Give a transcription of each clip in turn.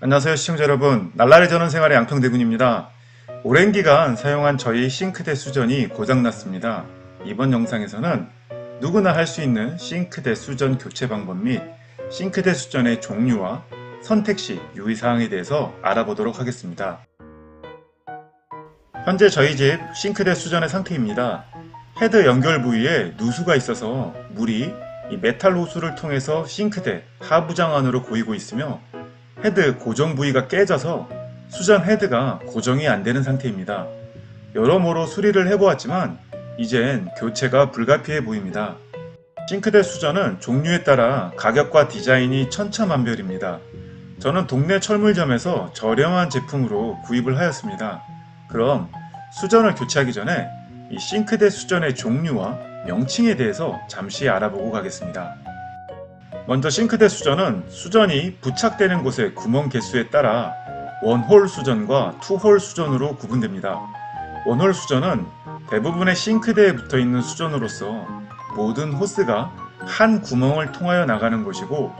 안녕하세요 시청자 여러분. 날라리 전원 생활의 양평대군입니다. 오랜 기간 사용한 저희 싱크대 수전이 고장났습니다. 이번 영상에서는 누구나 할 수 있는 싱크대 수전 교체 방법 및 싱크대 수전의 종류와 선택 시 유의사항에 대해서 알아보도록 하겠습니다. 현재 저희 집 싱크대 수전의 상태입니다. 헤드 연결 부위에 누수가 있어서 물이 이 메탈 호스를 통해서 싱크대 하부장 안으로 고이고 있으며 헤드 고정 부위가 깨져서 수전 헤드가 고정이 안 되는 상태입니다. 여러모로 수리를 해보았지만 이젠 교체가 불가피해 보입니다. 싱크대 수전은 종류에 따라 가격과 디자인이 천차만별입니다. 저는 동네 철물점에서 저렴한 제품으로 구입을 하였습니다. 그럼 수전을 교체하기 전에 이 싱크대 수전의 종류와 명칭에 대해서 잠시 알아보고 가겠습니다. 먼저 싱크대 수전은 수전이 부착되는 곳의 구멍 개수에 따라 원홀 수전과 투홀 수전으로 구분됩니다. 원홀 수전은 대부분의 싱크대에 붙어 있는 수전으로서 모든 호스가 한 구멍을 통하여 나가는 것이고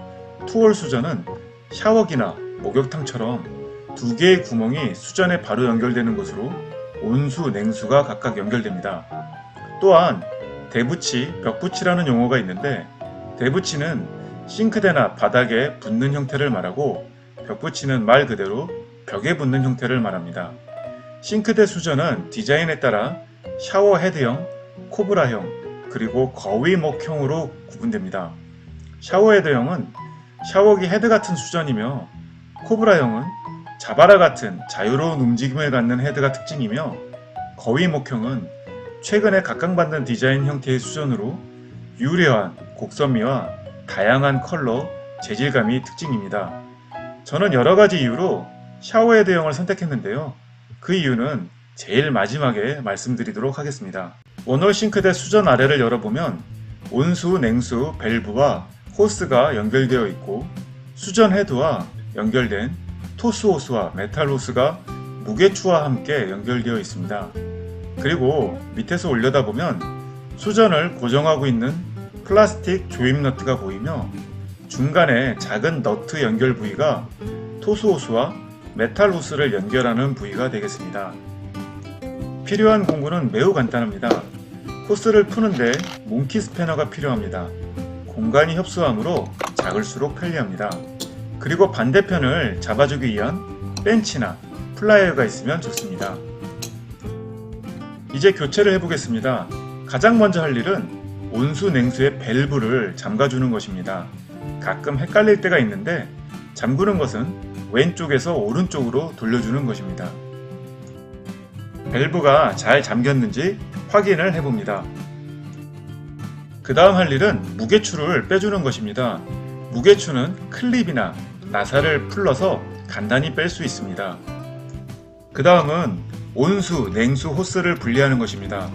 투홀 수전은 샤워기나 목욕탕처럼 두 개의 구멍이 수전에 바로 연결되는 것으로 온수, 냉수가 각각 연결됩니다. 또한 대붙이, 벽붙이라는 용어가 있는데 대붙이는 싱크대나 바닥에 붙는 형태를 말하고 벽 붙이는 말 그대로 벽에 붙는 형태를 말합니다. 싱크대 수전은 디자인에 따라 샤워 헤드형, 코브라형, 그리고 거위목형으로 구분됩니다. 샤워 헤드형은 샤워기 헤드 같은 수전이며 코브라형은 자바라 같은 자유로운 움직임을 갖는 헤드가 특징이며 거위목형은 최근에 각광받는 디자인 형태의 수전으로 유려한 곡선미와 다양한 컬러, 재질감이 특징입니다. 저는 여러 가지 이유로 샤워헤드형을 선택했는데요. 그 이유는 제일 마지막에 말씀드리도록 하겠습니다. 원홀 싱크대 수전 아래를 열어보면 온수, 냉수, 밸브와 호스가 연결되어 있고 수전 헤드와 연결된 토스 호스와 메탈 호스가 무게추와 함께 연결되어 있습니다. 그리고 밑에서 올려다 보면 수전을 고정하고 있는 플라스틱 조임 너트가 보이며 중간에 작은 너트 연결 부위가 토스 호스와 메탈 호스를 연결하는 부위가 되겠습니다. 필요한 공구는 매우 간단합니다. 호스를 푸는데 몽키 스패너가 필요합니다. 공간이 협소하므로 작을수록 편리합니다. 그리고 반대편을 잡아주기 위한 벤치나 플라이어가 있으면 좋습니다. 이제 교체를 해보겠습니다. 가장 먼저 할 일은 온수 냉수의 밸브를 잠가주는 것입니다. 가끔 헷갈릴 때가 있는데 잠그는 것은 왼쪽에서 오른쪽으로 돌려주는 것입니다. 밸브가 잘 잠겼는지 확인을 해봅니다. 그 다음 할 일은 무게추를 빼주는 것입니다. 무게추는 클립이나 나사를 풀러서 간단히 뺄 수 있습니다. 그 다음은 온수, 냉수 호스를 분리하는 것입니다.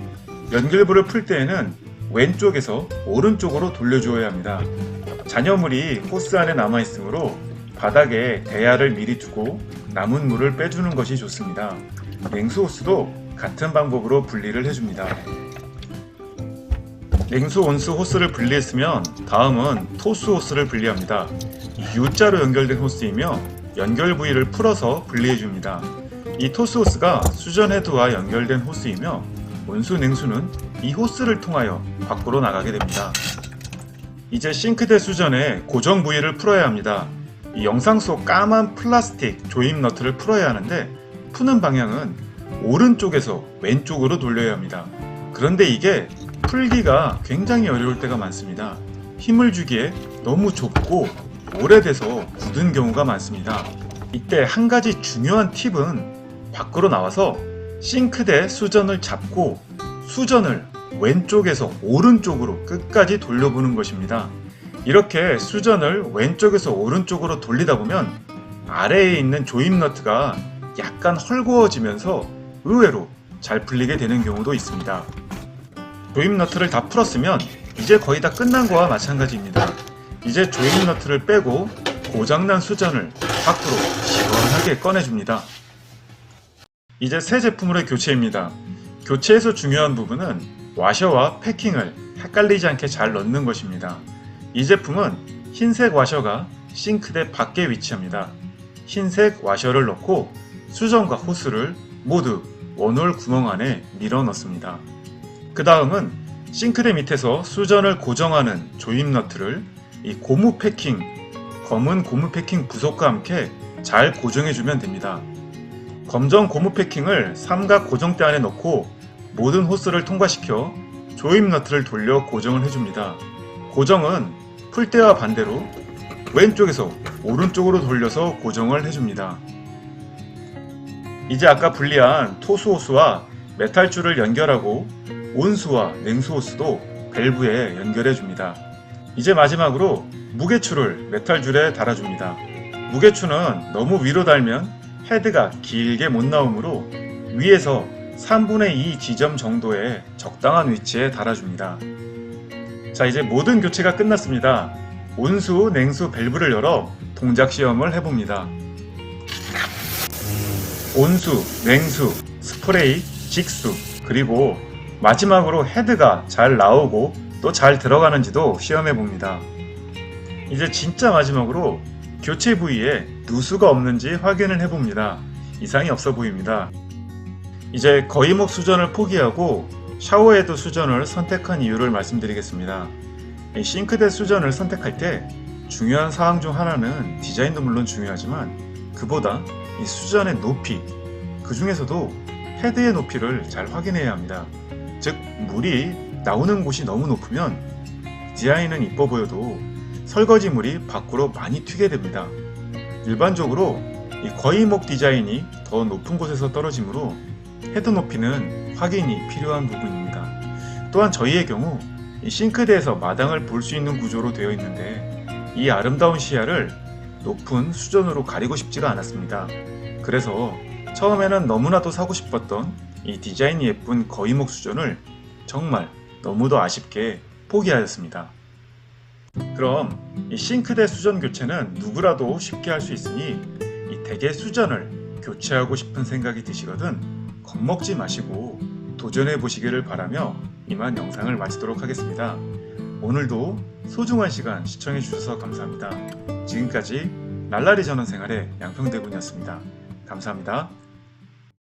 연결부를 풀 때에는 왼쪽에서 오른쪽으로 돌려주어야 합니다. 잔여물이 호스 안에 남아있으므로 바닥에 대야를 미리 두고 남은 물을 빼주는 것이 좋습니다. 냉수 호스도 같은 방법으로 분리를 해줍니다. 냉수 온수 호스를 분리했으면 다음은 토스 호스를 분리합니다. U자로 연결된 호스이며 연결 부위를 풀어서 분리해줍니다. 이 토스 호스가 수전 헤드와 연결된 호스이며 온수 냉수는 이 호스를 통하여 밖으로 나가게 됩니다. 이제 싱크대 수전의 고정 부위를 풀어야 합니다. 이 영상 속 까만 플라스틱 조임 너트를 풀어야 하는데 푸는 방향은 오른쪽에서 왼쪽으로 돌려야 합니다. 그런데 이게 풀기가 굉장히 어려울 때가 많습니다. 힘을 주기에 너무 좁고 오래돼서 굳은 경우가 많습니다. 이때 한 가지 중요한 팁은 밖으로 나와서 싱크대 수전을 잡고 수전을 왼쪽에서 오른쪽으로 끝까지 돌려보는 것입니다. 이렇게 수전을 왼쪽에서 오른쪽으로 돌리다 보면 아래에 있는 조임 너트가 약간 헐거워지면서 의외로 잘 풀리게 되는 경우도 있습니다. 조임 너트를 다 풀었으면 이제 거의 다 끝난 거와 마찬가지입니다. 이제 조임 너트를 빼고 고장난 수전을 밖으로 시원하게 꺼내줍니다. 이제 새 제품으로의 교체입니다. 교체에서 중요한 부분은 와셔와 패킹을 헷갈리지 않게 잘 넣는 것입니다. 이 제품은 흰색 와셔가 싱크대 밖에 위치합니다. 흰색 와셔를 넣고 수전과 호스를 모두 원홀 구멍 안에 밀어 넣습니다. 그 다음은 싱크대 밑에서 수전을 고정하는 조임 너트를 이 고무 패킹, 검은 고무 패킹 부속과 함께 잘 고정해주면 됩니다. 검정 고무 패킹을 삼각 고정대 안에 넣고 모든 호스를 통과시켜 조임 너트를 돌려 고정을 해줍니다. 고정은 풀대와 반대로 왼쪽에서 오른쪽으로 돌려서 고정을 해줍니다. 이제 아까 분리한 토수 호스와 메탈 줄을 연결하고 온수와 냉수 호스도 밸브에 연결해 줍니다. 이제 마지막으로 무게추를 메탈 줄에 달아줍니다. 무게추는 너무 위로 달면 헤드가 길게 못 나오므로 위에서 3분의 2 지점 정도의 적당한 위치에 달아줍니다. 자, 이제 모든 교체가 끝났습니다. 온수, 냉수 밸브를 열어 동작 시험을 해봅니다. 온수, 냉수, 스프레이, 직수, 그리고 마지막으로 헤드가 잘 나오고 또 잘 들어가는지도 시험해 봅니다. 이제 진짜 마지막으로 교체 부위에 누수가 없는지 확인을 해 봅니다. 이상이 없어 보입니다. 이제 거의목 수전을 포기하고 샤워헤드 수전을 선택한 이유를 말씀드리겠습니다. 이 싱크대 수전을 선택할 때 중요한 사항 중 하나는 디자인도 물론 중요하지만 그보다 이 수전의 높이, 그 중에서도 헤드의 높이를 잘 확인해야 합니다. 즉, 물이 나오는 곳이 너무 높으면 디자인은 이뻐 보여도 설거지물이 밖으로 많이 튀게 됩니다. 일반적으로 이 거의목 디자인이 더 높은 곳에서 떨어지므로 헤드 높이는 확인이 필요한 부분입니다. 또한 저희의 경우 이 싱크대에서 마당을 볼 수 있는 구조로 되어 있는데 이 아름다운 시야를 높은 수전으로 가리고 싶지가 않았습니다. 그래서 처음에는 너무나도 사고 싶었던 이 디자인이 예쁜 거의목 수전을 정말 너무도 아쉽게 포기하였습니다. 그럼 이 싱크대 수전 교체는 누구라도 쉽게 할 수 있으니 이 대개 수전을 교체하고 싶은 생각이 드시거든 겁먹지 마시고 도전해 보시기를 바라며 이만 영상을 마치도록 하겠습니다. 오늘도 소중한 시간 시청해 주셔서 감사합니다. 지금까지 날라리 전원 생활의 양평대군이었습니다. 감사합니다.